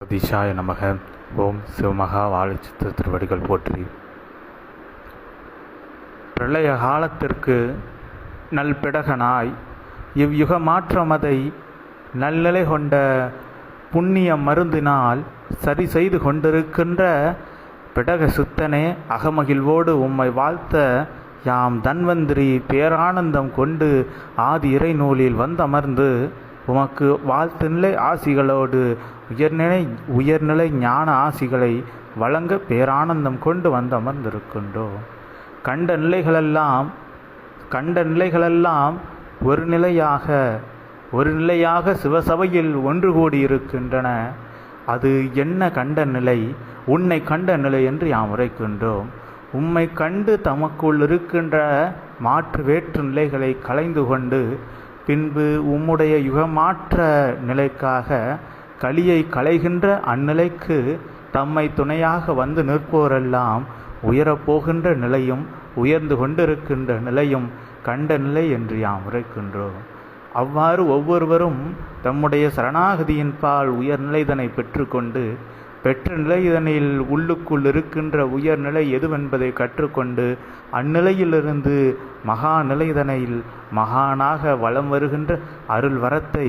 திசாய நமக. ஓம் சிவமகா வாழைச்சித்திர திருவடிகள் போற்றி. பிரளய காலத்திற்கு நல்பிடகனாய் இவ்யுக மாற்றமதை நல்நிலை கொண்ட புண்ணிய மருந்தினால் சரி செய்து கொண்டிருக்கின்ற பிடக சுத்தனே அகமகிழ்வோடு உம்மை வாழ்த்த யாம் தன்வந்திரி பேரானந்தம் கொண்டு ஆதி இறை நூலில் வந்தமர்ந்து உமக்கு வாழ்த்து நிலை ஆசிகளோடு உயர்நிலை உயர்நிலை ஞான ஆசிகளை வழங்க பேரானந்தம் கொண்டு வந்து அமர்ந்திருக்கின்றோம். கண்ட நிலைகளெல்லாம் கண்ட நிலைகளெல்லாம் ஒரு நிலையாக ஒரு நிலையாக சிவசபையில் ஒன்று கூடியிருக்கின்றன அது என்ன கண்ட நிலை? உன்னை கண்ட நிலை என்று யாம் உரைக்கின்றோம். உம்மை கண்டு தமக்குள் இருக்கின்ற மாற்று வேற்று நிலைகளை கலைந்து கொண்டு பின்பு உம்முடைய யுகமாற்ற நிலைக்காக கலியை களைகின்ற அந்நிலைக்கு தம்மை துணையாக வந்து நிற்போரெல்லாம் உயரப்போகின்ற நிலையும் உயர்ந்து கொண்டிருக்கின்ற நிலையும் கண்ட நிலை என்று யாம் உரைக்கின்றோம். அவ்வாறு ஒவ்வொருவரும் தம்முடைய சரணாகதியின் பால் உயர்நிலைதனை பெற்றுக்கொண்டு பெற்ற நிலைதனில் உள்ளுக்குள் இருக்கின்ற உயர்நிலை எதுவென்பதை கற்றுக்கொண்டு அந்நிலையிலிருந்து மகா நிலைதனையில் மகானாக வலம் வருகின்ற அருள் வரத்தை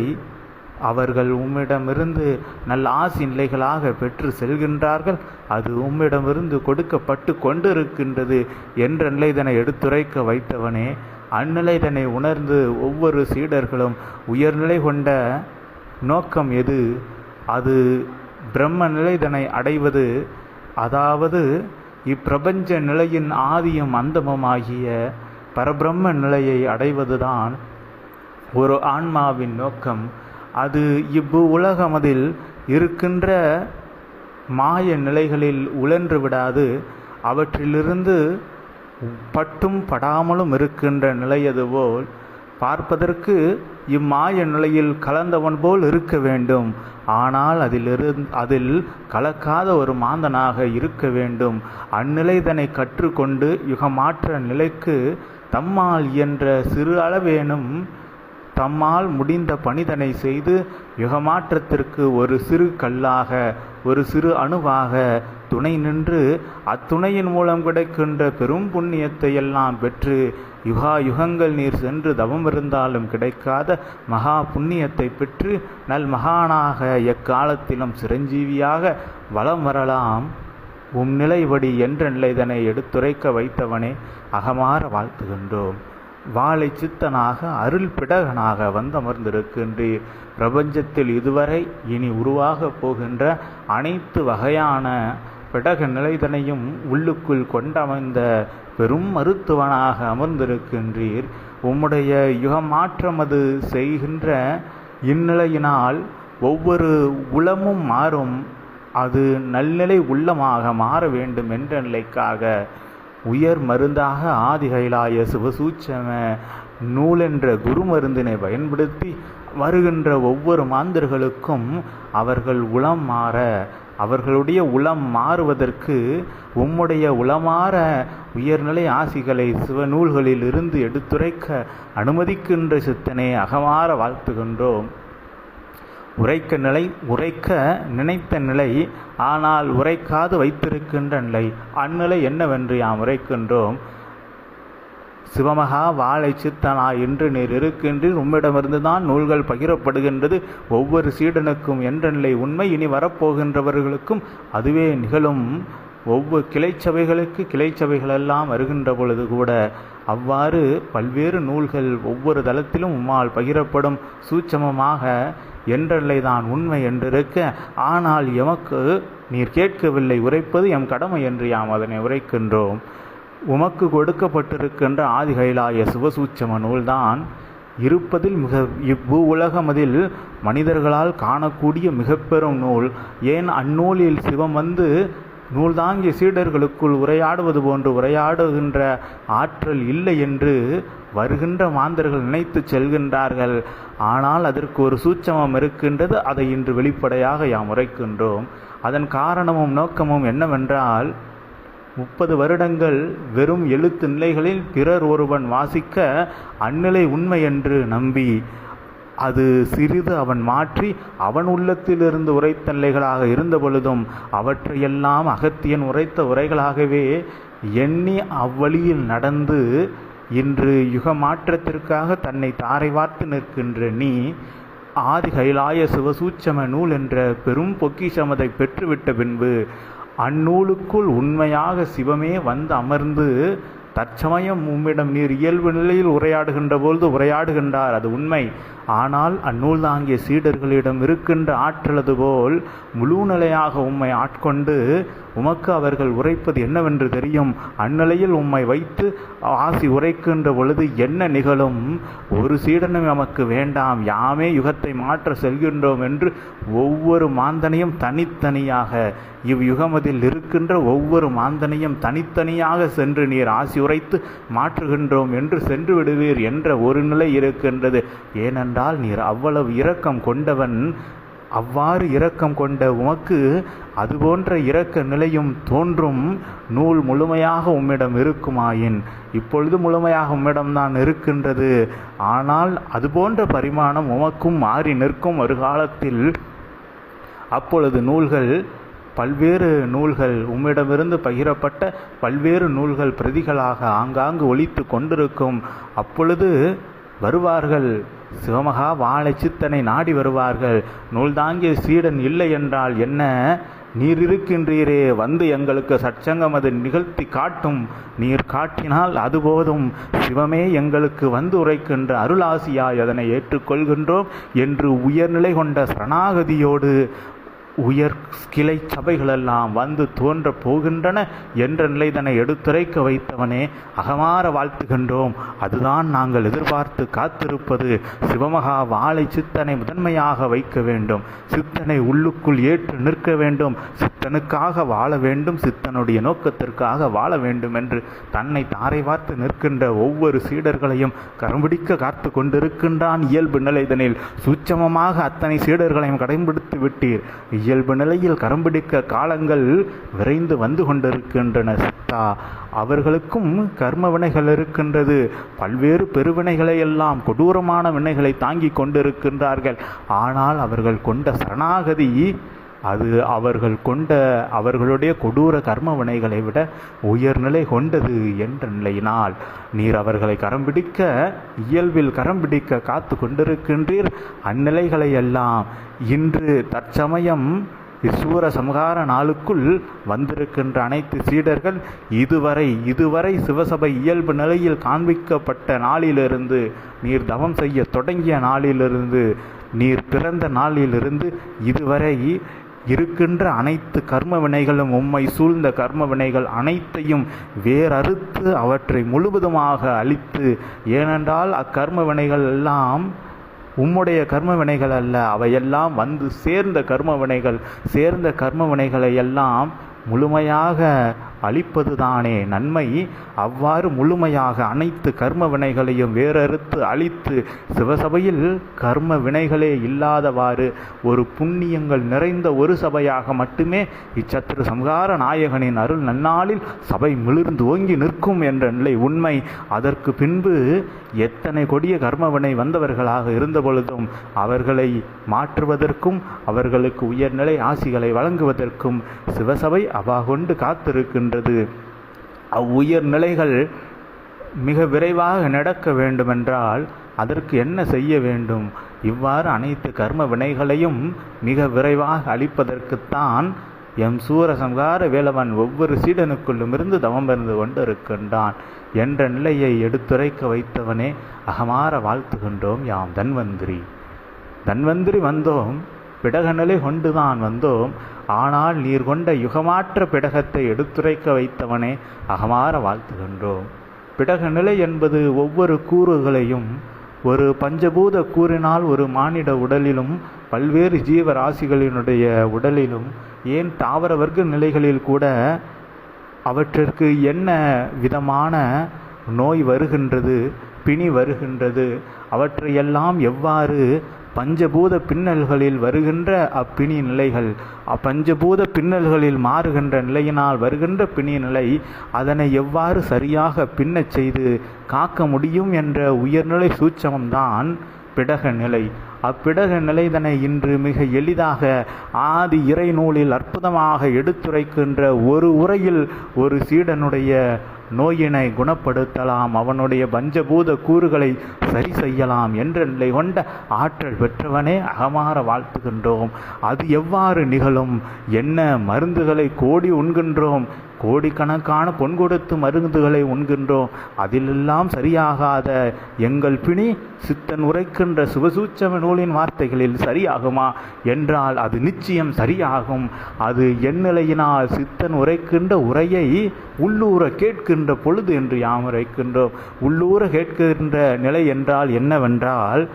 அவர்கள் உம்மிடமிருந்து நல்ல ஆசி நிலைகளாக பெற்று செல்கின்றார்கள். அது உம்மிடமிருந்து கொடுக்கப்பட்டு கொண்டிருக்கின்றது என்ற நிலைதனை எடுத்துரைக்க வைத்தவனே அந்நிலைதனை உணர்ந்து ஒவ்வொரு சீடர்களும் உயர்நிலை கொண்ட நோக்கம் எது? அது பிரம்ம நிலைதனை அடைவது அதாவது இப்பிரபஞ்ச நிலையின் ஆதியும் அந்தமுமாகிய பரபிரம்ம நிலையை அடைவதுதான் ஒரு ஆன்மாவின் நோக்கம். அது இவ்வு உலகமதில் இருக்கின்ற மாய நிலைகளில் உழன்று விடாது அவற்றிலிருந்து பட்டும் படாமலும் இருக்கின்ற நிலையது போல் பார்ப்பதற்கு இம்மாய நிலையில் கலந்தவன் போல் இருக்க வேண்டும். ஆனால் அதிலிரு அதில் கலக்காத ஒரு மாந்தனாக இருக்க வேண்டும். அந்நிலைதனை கற்றுக்கொண்டு யுகமாற்ற நிலைக்கு தம்மால் இயன்ற சிறு அளவேனும் தம்மால் முடிந்த பணிதனை செய்து யுகமாற்றத்திற்கு ஒரு சிறு கல்லாக ஒரு சிறு அணுவாக துணை நின்று அத்துணையின் மூலம் கிடைக்கின்ற பெரும் புண்ணியத்தை எல்லாம் பெற்று யுகா யுகங்கள் நீர் சென்று தவம் இருந்தாலும் கிடைக்காத மகா புண்ணியத்தை பெற்று நல் மகானாக எக்காலத்திலும் சிரஞ்சீவியாக வலம் வரலாம். உம் நிலைபடி என்ற நிலைதனை எடுத்துரைக்க வைத்தவனே அகமாற வாழ்த்துகின்றோம். வாழை சித்தனாக அருள் பிடகனாக வந்தமர்ந்திருக்கின்றீர். பிரபஞ்சத்தில் இதுவரை இனி உருவாகப் போகின்ற அனைத்து வகையான பிடக நிலைதனையும் உள்ளுக்குள் கொண்டமைந்த பெரும் மருத்துவனாக அமர்ந்திருக்கின்றீர். உம்முடைய யுகமாற்றமது செய்கின்ற இந்நிலையினால் ஒவ்வொரு உளமும் மாறும். அது நல்நிலை உள்ளமாக மாற வேண்டும் என்ற நிலைக்காக உயர் மருந்தாக ஆதிகைலாய சிவசூச்சம நூலென்ற குரு மருந்தினை பயன்படுத்தி வருகின்ற ஒவ்வொரு மாந்தர்களுக்கும் அவர்கள் உளம் மாற அவர்களுடைய உளம் மாறுவதற்கு உம்முடைய உளமாற உயர்நிலை ஆசிகளை சிவநூல்களில் இருந்து எடுத்துரைக்க அனுமதிக்கின்ற சித்தனை அகமாற வாழ்த்துகின்றோம். உரைக்க நிலை உரைக்க நினைத்த நிலை ஆனால் உரைக்காது வைத்திருக்கின்ற நிலை. அந்நிலை என்னவென்று யாம் உரைக்கின்றோம். சிவமகா வாழை சித்தனா என்று நீர் இருக்கின்றீர் உம்மிடமிருந்து தான் நூல்கள் பகிரப்படுகின்றது. ஒவ்வொரு சீடனுக்கும் என்ற நிலை உண்மை இனி வரப்போகின்றவர்களுக்கும் அதுவே நிகழும். ஒவ்வொரு கிளைச்சபைகளுக்கு கிளைச்சபைகளெல்லாம் வருகின்ற பொழுது கூட அவ்வாறு பல்வேறு நூல்கள் ஒவ்வொரு தளத்திலும் உம்மால் பகிரப்படும். சூட்சமமாக என்றல்லைதான் உண்மை என்றிருக்க ஆனால் எமக்கு நீர் கேட்கவில்லை உரைப்பது எம் கடமை என்று யாம் அதனை உரைக்கின்றோம். உமக்கு கொடுக்கப்பட்டிருக்கின்ற ஆதிகைலாய சிவசூச்சம நூல்தான் இருப்பதில் மிக இவ்வு உலகமதில் மனிதர்களால் காணக்கூடிய மிக பெரும் நூல். ஏன் அந்நூலில் சிவம் வந்து நூல்தாங்கிய சீடர்களுக்குள் உரையாடுவது போன்று உரையாடுகின்ற ஆற்றல் இல்லை என்று வருகின்ற மாந்தர்கள் நினைத்து செல்கின்றார்கள். ஆனால் அதற்கு ஒரு சூட்சமம் இருக்கின்றது அதை இன்று வெளிப்படையாக யாம் உரைக்கின்றோம். அதன் காரணமும் நோக்கமும் என்னவென்றால் முப்பது வருடங்கள் வெறும் எழுத்து நிலைகளில் பிறர் ஒருவன் வாசிக்க அந்நிலை உண்மை என்று நம்பி அது சிறிது அவன் மாற்றி அவன் உள்ளத்திலிருந்து உரைத்த நிலைகளாக இருந்த பொழுதும் அவற்றையெல்லாம் அகத்தியன் உரைத்த உரைகளாகவே எண்ணி அவ்வழியில் நடந்து இன்று யுக மாற்றத்திற்காக தன்னை தாரை வார்த்து நிற்கின்ற நீ ஆதி கைலாய சிவசூச்சம நூல் என்ற பெரும் பொக்கிஷமதை பெற்றுவிட்ட பின்பு அந்நூலுக்குள் உண்மையாக சிவமே வந்து அமர்ந்து தற்சமயம் உம்மிடம் நீர் இயல்பு நிலையில் உரையாடுகின்ற பொழுது உரையாடுகின்றார். அது உண்மை. ஆனால் அந்நூல் தாங்கிய சீடர்களிடம் இருக்கின்ற ஆற்றலது போல் முழு நிலையாக உம்மை ஆட்கொண்டு உமக்கு அவர்கள் உரைப்பது என்னவென்று தெரியும்? அந்நிலையில் உம்மை வைத்து ஆசி உரைக்கின்ற பொழுது என்ன நிகழும்? ஒரு சீடனும் நமக்கு வேண்டாம். யாமே யுகத்தை மாற்ற செல்கின்றோம் என்று ஒவ்வொரு மாந்தனையும் தனித்தனியாக இவ்யுகமதில் இருக்கின்ற ஒவ்வொரு மாந்தனையும் தனித்தனியாக சென்று நீர் ஆசி உரைத்து மாற்றுகின்றோம் என்று சென்று விடுவீர் என்ற ஒரு நிலை இருக்கின்றது. ஏனென்றால் நீர் அவ்வளவு இரக்கம் கொண்டவன் அவ்வாறு இரக்கம் கொண்ட உமக்கு அதுபோன்ற இரக்க நிலையும் தோன்றும். நூல் முழுமையாக உம்மிடம் இருக்குமாயின். இப்பொழுது முழுமையாக உம்மிடம்தான் இருக்கின்றது. ஆனால் அதுபோன்ற பரிமாணம் உமக்கும் மாறி நிற்கும் ஒரு காலத்தில் அப்பொழுது நூல்கள் பல்வேறு நூல்கள் உம்மிடமிருந்து பகிரப்பட்ட பல்வேறு நூல்கள் பிரதிகளாக ஆங்காங்கு ஒழித்து கொண்டிருக்கும். அப்பொழுது வருவார்கள். சிவமகா வாழை சித்தனை நாடி வருவார்கள். நூல் தாங்கிய சீடன் இல்லை என்றால் என்ன? நீர் இருக்கின்றீரே வந்து எங்களுக்கு சற்சங்கம் அது நிகழ்த்தி காட்டும். நீர் காட்டினால் அது போதும். சிவமே எங்களுக்கு வந்து உரைக்கின்ற அருளாசியாய் அதனை ஏற்றுக்கொள்கின்றோம் என்று உயர்நிலை கொண்ட சரணாகதியோடு உயர் கிளை சபைகளெல்லாம் வந்து தோன்ற போகின்றன என்ற நிலைதனை எடுத்துரைக்க வைத்தவனே அகமாற வாழ்த்துகின்றோம். அதுதான் நாங்கள் எதிர்பார்த்து காத்திருப்பது. சிவமகா வாழை சித்தனை முதன்மையாக வைக்க வேண்டும். சித்தனை உள்ளுக்குள் ஏற்று நிற்க வேண்டும். சித்தனுக்காக வாழ வேண்டும். சித்தனுடைய நோக்கத்திற்காக வாழ வேண்டும் என்று தன்னை தாரை பார்த்து நிற்கின்ற ஒவ்வொரு சீடர்களையும் கரும்பிடிக்க காத்து கொண்டிருக்கின்றான் இயல்பு நிலைதனில். சூட்சமமாக அத்தனை சீடர்களையும் கடைபிடித்து விட்டீர். இயல்பு நிலையில் கரம்பிடிக்க காலங்கள் விரைந்து வந்து கொண்டிருக்கின்றன சித்தா. அவர்களுக்கும் கர்ம வினைகள் இருக்கின்றது. பல்வேறு பெருவினைகளை எல்லாம் கொடூரமான வினைகளை தாங்கி கொண்டிருக்கின்றார்கள். ஆனால் அவர்கள் கொண்ட சரணாகதி அது அவர்கள் கொண்ட அவர்களுடைய கொடூர கர்மவினைகளை விட உயர்நிலை கொண்டது என்ற நிலையினால் நீர் அவர்களை கரம் பிடிக்க இயல்பில் கரம் பிடிக்க காத்து கொண்டிருக்கின்றீர். அந்நிலைகளை எல்லாம் இன்று தற்சமயம் இசூர சமகார நாளுக்குள் வந்திருக்கின்ற அனைத்து சீடர்கள் இதுவரை இதுவரை சிவசபை இயல்பு நிலையில் காண்பிக்கப்பட்ட நாளிலிருந்து நீர் தவம் செய்ய தொடங்கிய நாளிலிருந்து நீர் பிறந்த நாளிலிருந்து இதுவரை இருக்கின்ற அனைத்து கர்ம வினைகளும் உம்மை சூழ்ந்த கர்ம வினைகள் அனைத்தையும் வேறறுத்து அவற்றை முழுவதுமாக அழித்து ஏனென்றால் அக்கர்ம வினைகள் எல்லாம் உம்முடைய கர்ம வினைகள் அல்ல. அவையெல்லாம் வந்து சேர்ந்த கர்ம வினைகள் சேர்ந்த கர்ம வினைகளை எல்லாம் முழுமையாக அழிப்பதுதானே. நன்மை அவ்வாறு முழுமையாக அனைத்து கர்ம வினைகளையும் வேறறுத்து அழித்து சிவசபையில் கர்ம வினைகளே இல்லாதவாறு ஒரு புண்ணியங்கள் நிறைந்த ஒரு சபையாக மட்டுமே இச்சத்திர சம்ஹார நாயகனின் அருள் நன்னாளில் சபை மிளிர்ந்து ஓங்கி நிற்கும் என்ற நிலை உண்மை. அதற்கு பின்பு எத்தனை கொடிய கர்மவினை வந்தவர்களாக இருந்த பொழுதும் அவர்களை மாற்றுவதற்கும் அவர்களுக்கு உயர்நிலை ஆசிகளை வழங்குவதற்கும் சிவசபை அவாகொண்டு இருக்கின்றது. அவ்வுயர் நிலைகள் மிக விரைவாக நடக்க வேண்டுமென்றால் அதற்கு என்ன செய்ய வேண்டும்? இவ்வாறு அனைத்து கர்ம வினைகளையும் மிக விரைவாக அழிப்பதற்குத்தான் எம் சூரசம்ஹார வேலவன் ஒவ்வொரு சீடனுக்குள்ளும் இருந்து தவம் இருந்து கொண்டிருக்கின்றான் என்ற நிலையை எடுத்துரைக்க வைத்தவனே அகமாற வாழ்த்துகின்றோம் யாம் தன்வந்திரி. தன்வந்திரி வந்தோம். பிடகநிலை கொண்டுதான் வந்தோம். ஆனால் நீர் கொண்ட யுகமாற்ற பிடகத்தை எடுத்துரைக்க வைத்தவனே அகமாற வாழ்த்துகின்றோம். பிடகநிலை என்பது ஒவ்வொரு கூறுகளையும் ஒரு பஞ்சபூத கூறினால் ஒரு மானிட உடலிலும் பல்வேறு ஜீவராசிகளினுடைய உடலிலும் ஏன் தாவர வர்க்க நிலைகளில் கூட அவற்றிற்கு என்ன விதமான நோய் வருகின்றது பிணி வருகின்றது அவற்றையெல்லாம் எவ்வாறு பஞ்சபூத பின்னல்களில் வருகின்ற அப்பிணி நிலைகள் அப்பஞ்சபூத பின்னல்களில் மாறுகின்ற நிலையினால் வருகின்ற பிணி நிலை அதனை எவ்வாறு சரியாக பின்னச் செய்து காக்க முடியும் என்ற உயர்நிலை சூட்சமம்தான் பிடக நிலை. அப்பிடக நிலைதனை இன்று மிக எளிதாக ஆதி இறை நூலில் அற்புதமாக எடுத்துரைக்கின்ற ஒரு உரையில் ஒரு சீடனுடைய நோயினை குணப்படுத்தலாம் அவனுடைய பஞ்சபூத கூறுகளை சரி செய்யலாம் என்ற நிலை கொண்ட ஆற்றல் பெற்றவனே அகமாற வாழ்த்துகின்றோம். அது எவ்வாறு நிகழும்? என்ன மருந்துகளை கோடி உண்கின்றோம்? கோடிக்கணக்கான பொன் கொடுத்து மருந்துகளை உண்கின்றோம் அதிலெல்லாம் சரியாகாத எங்கள் பிணி சித்தன் உரைக்கின்ற சுபசூச்சம நூலின் வார்த்தைகளில் சரியாகுமா? என்றால் அது நிச்சயம் சரியாகும். அது எந்நிலையினால் சித்தன் உரைக்கின்ற உரையை உள்ளூர கேட்கின்ற பொழுது என்று யாம் உரைக்கின்றோம். உள்ளூர கேட்கின்ற நிலை என்றால் என்னவென்றால்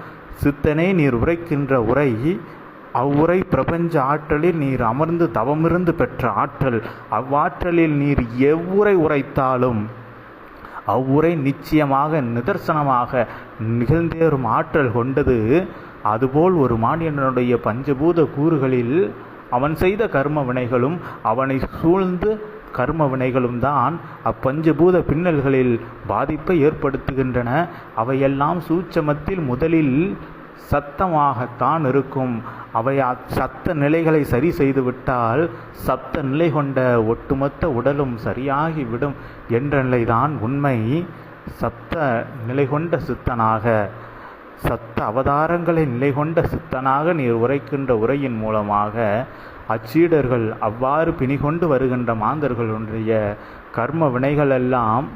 சித்தனே நீர் உரைக்கின்ற உரை அவ்வுரை பிரபஞ்ச ஆற்றலில் நீர் அமர்ந்து தவமிருந்து பெற்ற ஆற்றல். அவ்வாற்றலில் நீர் எவ்வுரை உரைத்தாலும் அவ்வுரை நிச்சயமாக நிதர்சனமாக நிகழ்ந்தேறும் ஆற்றல் கொண்டது. அதுபோல் ஒரு மானியனுடைய பஞ்சபூத கூறுகளில் அவன் செய்த கர்ம வினைகளும் அவனை சூழ்ந்து கர்ம வினைகளும் தான் அப்பஞ்சபூத பின்னல்களில் பாதிப்பை ஏற்படுத்துகின்றன. அவையெல்லாம் சூட்சமத்தில் முதலில் சத்தமாகத்தான் இருக்கும். அவை சத்த நிலைகளை சரி செய்துவிட்டால் சப்த நிலை கொண்ட ஒட்டுமொத்த உடலும் சரியாகிவிடும் என்ற நிலைதான் உண்மை. சப்த நிலை கொண்ட சித்தனாக சத்த அவதாரங்களை நிலை கொண்ட சித்தனாக நீர் உரைக்கின்ற உரையின் மூலமாக அச்சீடர்கள் அவ்வாறு பிணிகொண்டு வருகின்ற மாந்தர்களுடைய கர்ம வினைகளெல்லாம்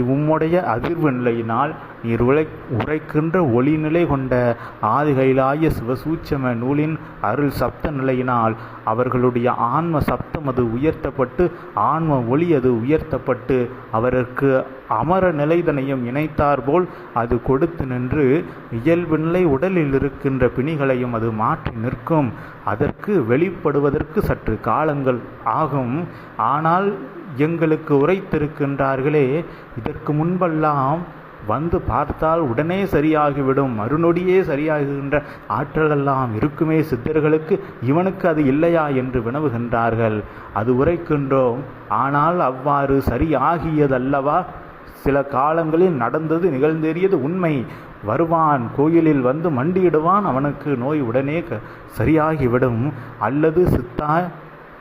உம்முடைய அதிர்வு நிலையினால் நீர் உரை உரைக்கின்ற ஒளிநிலை கொண்ட ஆதிகைலாய சிவசூட்சம நூலின் அருள் சப்த நிலையினால் அவர்களுடைய ஆன்ம சப்தம் அது உயர்த்தப்பட்டு ஆன்ம ஒளி அது உயர்த்தப்பட்டு அவருக்கு அமர நிலைதனையும் இணைத்தார்போல் அது கொடுத்து நின்று இயல்பு நிலை உடலில் இருக்கின்ற பிணிகளையும் அது மாற்றி நிற்கும். அதற்கு வெளிப்படுவதற்கு சற்று காலங்கள் ஆகும். ஆனால் எங்களுக்கு உரைத்திருக்கின்றார்களே இதற்கு முன்பெல்லாம் வந்து பார்த்தால் உடனே சரியாகிவிடும் மறுநொடியே சரியாகுகின்ற ஆற்றலெல்லாம் இருக்குமே சித்தர்களுக்கு இவனுக்கு அது இல்லையா என்று வினவுகின்றார்கள். அது உரைக்கின்றோம் ஆனால் அவ்வாறு சரியாகியதல்லவா? சில காலங்களில் நடந்தது நிகழ்ந்தேறியது உண்மை. வருவான் கோயிலில் வந்து மண்டியிடுவான் அவனுக்கு நோய் உடனே சரியாகிவிடும். அல்லது சித்தா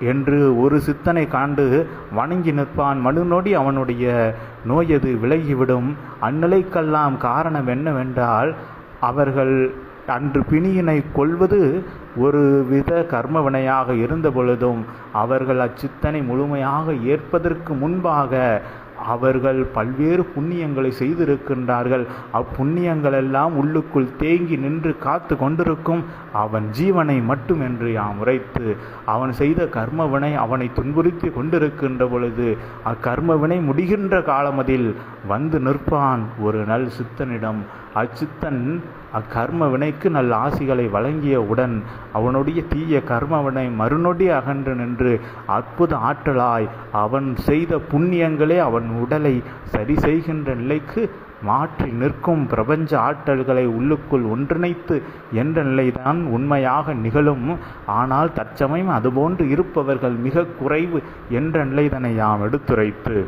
என்று ஒரு சித்தனை காண்டு வணங்கி நிற்பான். மனுநொடி அவனுடைய நோயது விலகிவிடும். அந்நிலைக்கெல்லாம் காரணம் என்னவென்றால் அவர்கள் அன்று பிணியினை கொள்வது ஒரு வித கர்மவினையாக இருந்த பொழுதும் அவர்கள் அச்சித்தனை முழுமையாக ஏற்பதற்கு முன்பாக அவர்கள் பல்வேறு புண்ணியங்களை செய்திருக்கின்றார்கள். அப்புண்ணியங்களெல்லாம் உள்ளுக்குள் தேங்கி நின்று காத்து கொண்டிருக்கும் அவன் ஜீவனை மட்டும் என்று யாம் உரைத்து அவன் செய்த கர்மவினை அவனை துன்புறுத்தி கொண்டிருக்கின்ற பொழுது அக்கர்மவினை முடிகின்ற காலமதில் வந்து நிற்பான் ஒரு நல் சித்தனிடம். அச்சித்தன் அக்கர்ம வினைக்கு நல்ல ஆசிகளை வழங்கியவுடன் அவனுடைய தீய கர்மவினை மறுநொடி அகன்று நின்று அற்புத ஆற்றலாய் அவன் செய்த புண்ணியங்களே அவன் உடலை சரி செய்கின்ற நிலைக்கு மாற்றி நிற்கும் பிரபஞ்ச ஆற்றல்களை உள்ளுக்குள் ஒன்றிணைத்து என்ற நிலைதான் உண்மையாக நிகழும். ஆனால் தற்சமயம் அதுபோன்று இருப்பவர்கள் மிக குறைவு என்ற நிலைதனை யாம் எடுத்துரைத்து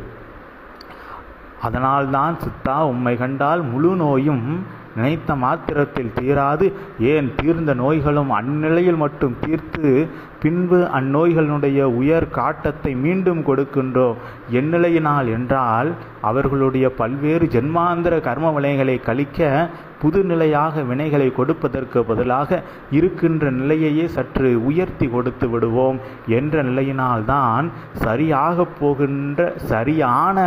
அதனால்தான் சித்தா உம்மை கண்டால் முழு நோயும் நினைத்த மாத்திரத்தில் தீராது. ஏன் தீர்ந்த நோய்களும் அந்நிலையில் மட்டும் தீர்த்து பின்பு அந்நோய்களுடைய உயர் காட்டத்தை மீண்டும் கொடுக்கின்றோம் எந்நிலையினால் என்றால் அவர்களுடைய பல்வேறு ஜென்மாந்திர கர்ம வினைகளை கழிக்க புது நிலையாக வினைகளை கொடுப்பதற்கு பதிலாக இருக்கின்ற நிலையையே சற்று உயர்த்தி கொடுத்து விடுவோம். என்ற நிலையினால்தான் சரியாக போகின்ற சரியான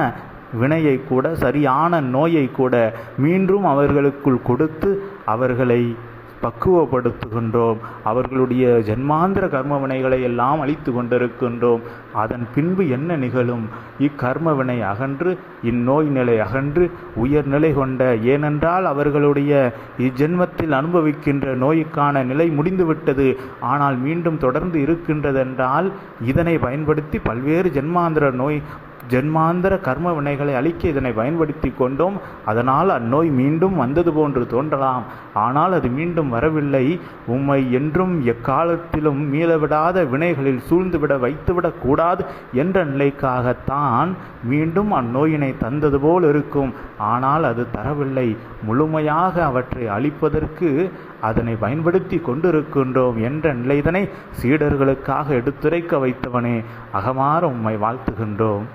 வினையை கூட சரியான நோயை கூட மீண்டும் அவர்களுக்குள் கொடுத்து அவர்களை பக்குவப்படுத்துகின்றோம். அவர்களுடைய ஜென்மாந்திர கர்ம வினைகளை எல்லாம் அழித்து கொண்டிருக்கின்றோம். அதன் பின்பு என்ன நிகழும்? இக்கர்ம வினை அகன்று இந்நோய் நிலை அகன்று உயர்நிலை கொண்ட ஏனென்றால் அவர்களுடைய இஜென்மத்தில் அனுபவிக்கின்ற நோய்க்கான நிலை முடிந்துவிட்டது. ஆனால் மீண்டும் தொடர்ந்து இருக்கின்றதென்றால் இதனை பயன்படுத்தி பல்வேறு ஜென்மாந்திர நோய் ஜென்மாந்தர கர்ம வினைகளை அழிக்க இதனை பயன்படுத்தி கொண்டோம். அதனால் அந்நோய் மீண்டும் வந்தது போன்று தோன்றலாம். ஆனால் அது மீண்டும் வரவில்லை. உம்மை என்றும் எக்காலத்திலும் மீளவிடாத வினைகளில் சூழ்ந்துவிட வைத்துவிடக் கூடாது என்ற நிலைக்காகத்தான் மீண்டும் அந்நோயினை தந்தது போல் இருக்கும். ஆனால் அது தரவில்லை. முழுமையாக அவற்றை அழிப்பதற்கு அதனை பயன்படுத்தி கொண்டிருக்கின்றோம் என்ற நிலைதனை சீடர்களுக்காக எடுத்துரைக்க வைத்தவனே. அகமாற உம்மை வாழ்த்துகின்றோம்.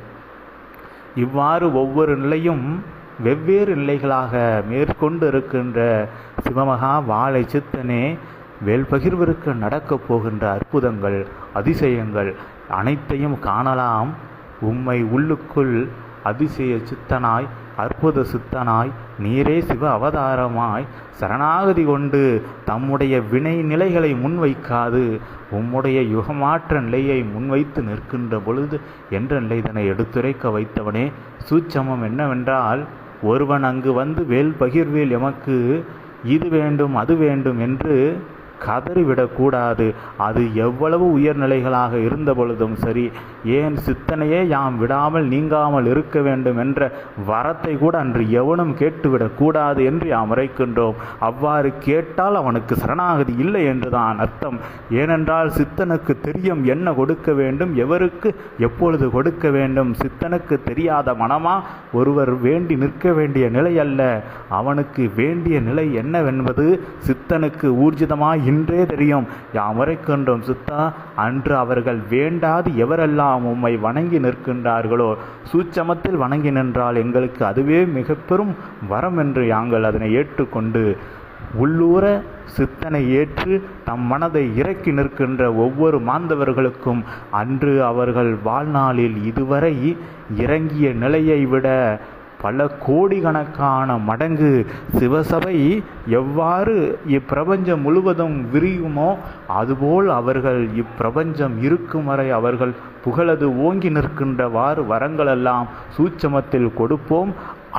இவ்வாறு ஒவ்வொரு நிலையும் வெவ்வேறு நிலைகளாக மேற்கொண்டு இருக்கின்ற சிவமகா வாழை சித்தனே வேல்பகிர்விற்கு நடக்கப் போகின்ற அற்புதங்கள் அதிசயங்கள் அனைத்தையும் காணலாம். உம்மை உள்ளுக்குள் அதிசய சித்தனாய் அற்புத சித்தனாய் நீரே சிவ அவதாரமாய் சரணாகதி கொண்டு தம்முடைய வினை நிலைகளை முன்வைக்காது உம்முடைய யுகமாற்ற நிலையை முன்வைத்து நிற்கின்ற பொழுது என்ற நிலைதனை எடுத்துரைக்க வைத்தவனே சூட்சமம் என்னவென்றால் ஒருவன் அங்கு வந்து வேல் பகிர்வேல் எமக்கு இது வேண்டும் அது வேண்டும் என்று கதறிவிடக்கூடாது. அது எவ்வளவு உயர்நிலைகளாக இருந்த பொழுதும் சரி ஏன் சித்தனையே யாம் விடாமல் நீங்காமல் இருக்க வேண்டும் என்ற வரத்தை கூட அன்று எவனும் கேட்டுவிடக்கூடாது என்று யாம் உரைக்கின்றோம். அவ்வாறு கேட்டால் அவனுக்கு சரணாகதி இல்லை என்றுதான் அர்த்தம். ஏனென்றால் சித்தனுக்கு தெரியும் என்ன கொடுக்க வேண்டும் எவருக்கு எப்பொழுது கொடுக்க வேண்டும். சித்தனுக்கு தெரியாத மனமா ஒருவர் வேண்டி நிற்க வேண்டிய நிலை அல்ல அவனுக்கு வேண்டிய நிலை என்னவென்பது சித்தனுக்கு ஊர்ஜிதமாய் இன்றே தெரியும். யாமரைக்கின்றோம் சித்தா அன்று அவர்கள் வேண்டாது எவரெல்லாம் உம்மை வணங்கி நிற்கின்றார்களோ சூட்சமத்தில் வணங்கி நின்றால் எங்களுக்கு அதுவே மிக பெரும் வரம் என்று யாங்கள் அதனை ஏற்றுக்கொண்டு உள்ளூர சித்தனை ஏற்று தம் மனதை இறக்கி நிற்கின்ற ஒவ்வொரு மாந்தவர்களுக்கும் அன்று அவர்கள் வாழ்நாளில் இதுவரை இறங்கிய நிலையை விட பல கோடிக்கணக்கான மடங்கு சிவசபை எவ்வாறு இப்பிரபஞ்சம் முழுவதும் விரியுமோ அதுபோல் அவர்கள் இப்பிரபஞ்சம் இருக்கும் வரை அவர்கள் புகழது ஓங்கி நிற்கின்றவாறு வரங்களெல்லாம் சூட்சமத்தில் கொடுப்போம்.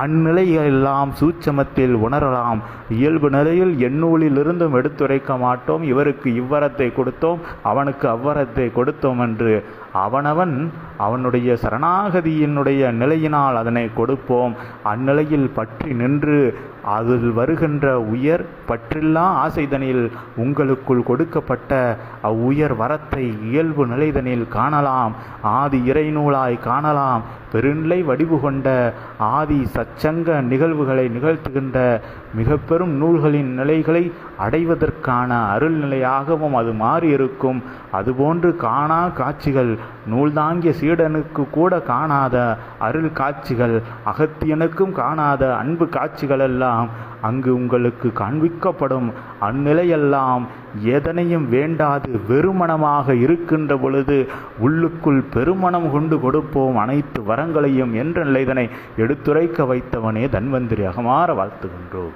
அந்நிலையெல்லாம் சூட்சமத்தில் உணரலாம். இயல்பு நிலையில் எண்ணூலிலிருந்தும் எடுத்துரைக்க மாட்டோம். இவருக்கு இவ்வரத்தை கொடுத்தோம். அவனுக்கு அவ்வரத்தை கொடுத்தோம் என்று அவனவன் அவனுடைய சரணாகதியினுடைய நிலையினால் அதனை கொடுப்போம். அந்நிலையில் பற்றி நின்று அதில் வருகின்ற உயர் பற்றில்லா ஆசைதனில் உங்களுக்குள் கொடுக்கப்பட்ட அவ்வுயர் வரத்தை இயல்பு நிலைதனில் காணலாம். ஆதி இறைநூலாய் காணலாம். பெருநிலை வடிவு கொண்ட ஆதி சச்சங்க நிகழ்வுகளை நிகழ்த்துகின்ற மிக பெரும் நூல்களின் நிலைகளை அடைவதற்கான அருள்நிலையாகவும் அது மாறியிருக்கும். அதுபோன்று காணா காட்சிகள் நூல்தாங்கிய சீடனுக்கு கூட காணாத அருள் காட்சிகள் அகத்தியனுக்கும் காணாத அன்பு காட்சிகளெல்லாம் அங்கு உங்களுக்கு காண்பிக்கப்படும். அந்நிலையெல்லாம் எதனையும் வேண்டாது வெறுமனமாக இருக்கின்ற பொழுது உள்ளுக்குள் பெருமணம் கொண்டு கொடுப்போம். அனைத்து வரங்களையும் என்ற நிலைதனை எடுத்துரைக்க வைத்தவனே தன்வந்திரி. அகமாற வாழ்த்துகின்றோம்.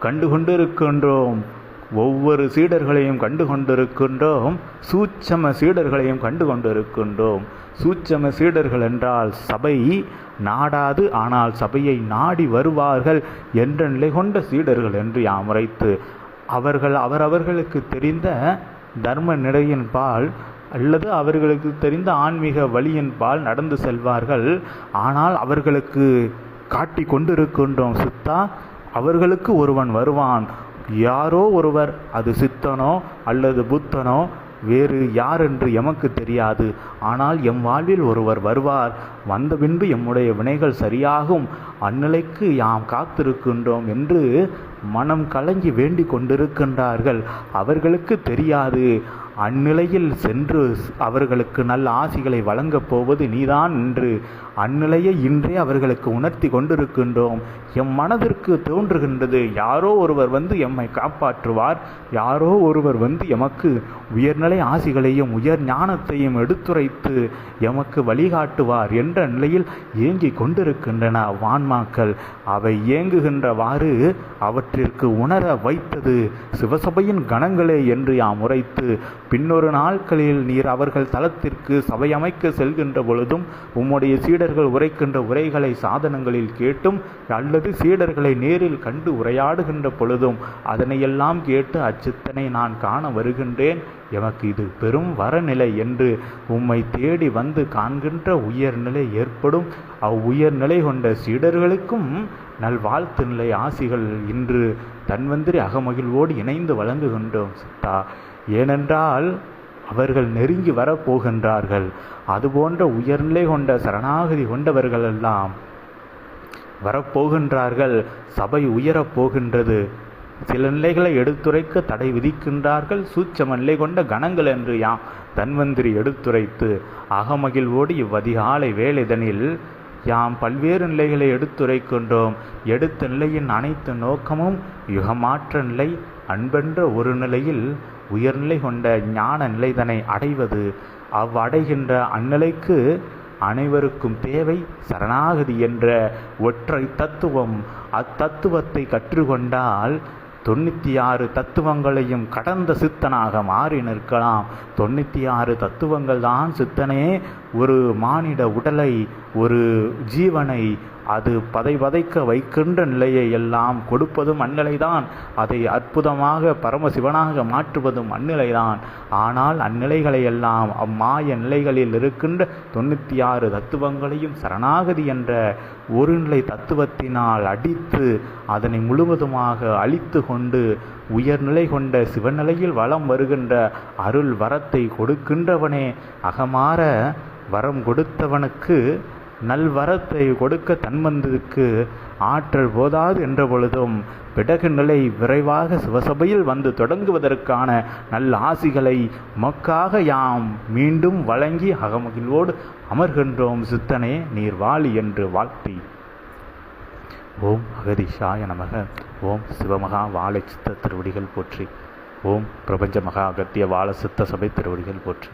கண்டு கொண்டிருக்கின்றோம் ஒவ்வொரு சீடர்களையும் கண்டு கொண்டிருக்கின்றோம் சூட்சம சீடர்களையும் கண்டு கொண்டிருக்கின்றோம் சூட்சம சீடர்கள் என்றால் சபை நாடாது ஆனால் சபையை நாடி வருவார்கள் என்ற நிலை கொண்ட சீடர்கள் என்று யாம் உரைத்து அவர்கள் அவரவர்களுக்கு தெரிந்த தர்ம நிலையின் பால் அல்லது அவர்களுக்கு தெரிந்த ஆன்மீக வழியின் பால் நடந்து செல்வார்கள். ஆனால் அவர்களுக்கு காட்டி கொண்டிருக்கின்றோம் சித்தா அவர்களுக்கு ஒருவன் வருவான். யாரோ ஒருவர் அது சித்தனோ அல்லது புத்தனோ வேறு யார் என்று எமக்கு தெரியாது. ஆனால் எம் வாழ்வில் ஒருவர் வருவார். வந்த பின்பு எம்முடைய வினைகள் சரியாகும். அந்நிலைக்கு யாம் காத்திருக்கின்றோம் என்று மனம் கலங்கி வேண்டிக் கொண்டிருக்கின்றார்கள். அவர்களுக்கு தெரியாது. அந்நிலையில் சென்று அவர்களுக்கு நல்ல ஆசிகளை வழங்கப் போவது நீதான் என்று அந்நிலையை இன்றே அவர்களுக்கு உணர்த்தி கொண்டிருக்கின்றோம். எம் மனதிற்கு தோன்றுகின்றது யாரோ ஒருவர் வந்து எம்மை காப்பாற்றுவார் யாரோ ஒருவர் வந்து எமக்கு உயர்நிலை ஆசிகளையும் உயர் ஞானத்தையும் எடுத்துரைத்து எமக்கு வழிகாட்டுவார் என்ற நிலையில் ஏங்கி கொண்டிருக்கின்றன வான்மாக்கள். அவை ஏங்குகின்றவாறு அவற்றிற்கு உணர வைத்தது சிவசபையின் கணங்களே என்று யாம் உரைத்து பின்னொரு நாட்களில் நீர் அவர்கள் தளத்திற்கு சபை அமைக்க செல்கின்ற பொழுதும் உம்முடைய சீடர்கள் உரைக்கின்ற உரைகளை சாதனங்களில் கேட்டும் அல்லது சீடர்களை நேரில் கண்டு உரையாடுகின்ற பொழுதும் அதனையெல்லாம் கேட்டு அச்சித்தனை நான் காண வருகின்றேன். எமக்கு இது பெரும் வரநிலை என்று உம்மை தேடி வந்து காண்கின்ற உயர்நிலை ஏற்படும். அவ்வுயர்நிலை கொண்ட சீடர்களுக்கும் நல்வாழ்த்து நிலை ஆசிகள் இன்று தன்வந்திரி அகமகிழ்வோடு இணைந்து வழங்குகின்றோம் சித்தா. ஏனென்றால் அவர்கள் நெருங்கி வரப்போகின்றார்கள். அதுபோன்ற உயர்நிலை கொண்ட சரணாகதி கொண்டவர்கள் எல்லாம் வரப்போகின்றார்கள். சபை உயரப் போகின்றது. சில நிலைகளை எடுத்துரைக்க தடை விதிக்கின்றார்கள். சூட்சம நிலை கொண்ட கணங்கள் என்று யாம் தன்வந்திரி எடுத்துரைத்து அகமகிழ்வோடு இவ்வதிகாலை வேலைதனில் யாம் பல்வேறு நிலைகளை எடுத்துரைக்கின்றோம். எடுத்த நிலையின் அனைத்து நோக்கமும் யுகமாற்ற நிலை அன்பென்ற ஒரு நிலையில் உயர்நிலை கொண்ட ஞான நிலைதனை அடைவது அவ்வடைகின்ற அந்நிலைக்கு அனைவருக்கும் தேவை. சரணாகதி என்ற ஒற்றை தத்துவம் அத்தத்துவத்தை கற்றுக்கொண்டால் தொண்ணூற்றி ஆறு தத்துவங்களையும் கடந்த சித்தனாக மாறி நிற்கலாம். தொண்ணூற்றி ஆறு தத்துவங்கள் தான் சித்தனே ஒரு மானிட உடலை ஒரு ஜீவனை அது பதை பதைக்க வைக்கின்ற நிலையை எல்லாம் கொடுப்பதும் அந்நிலைதான். அதை அற்புதமாக பரமசிவனாக மாற்றுவதும் அந்நிலைதான். ஆனால் அந்நிலைகளை எல்லாம் அம்மாய நிலைகளில் இருக்கின்ற தொண்ணூற்றி ஆறு தத்துவங்களையும் சரணாகதி என்ற ஒரு நிலை தத்துவத்தினால் அடித்து அதனை முழுவதுமாக அழித்து கொண்டு உயர்நிலை கொண்ட சிவநிலையில் வளம் வருகின்ற அருள் வரத்தை கொடுக்கின்றவனே. அகமாற வரம் கொடுத்தவனுக்கு நல்வரத்தை கொடுக்க தன்வந்ததுக்கு ஆற்றல் போதாது என்ற பொழுதும் பிடகு நிலை விரைவாக சிவசபையில் வந்து தொடங்குவதற்கான நல்ல ஆசிகளை மக்காக யாம் மீண்டும் வழங்கி அகமகிழ்வோடு அமர்கின்றோம் சித்தனே நீர் வாழி என்று வாழ்த்தி. ஓம் அகதிஷாய நமக. ஓம் சிவமகா வாழை சித்த திருவடிகள் போற்றி. ஓம் பிரபஞ்ச மகா அகத்திய வாழ சித்த சபை திருவடிகள் போற்றி.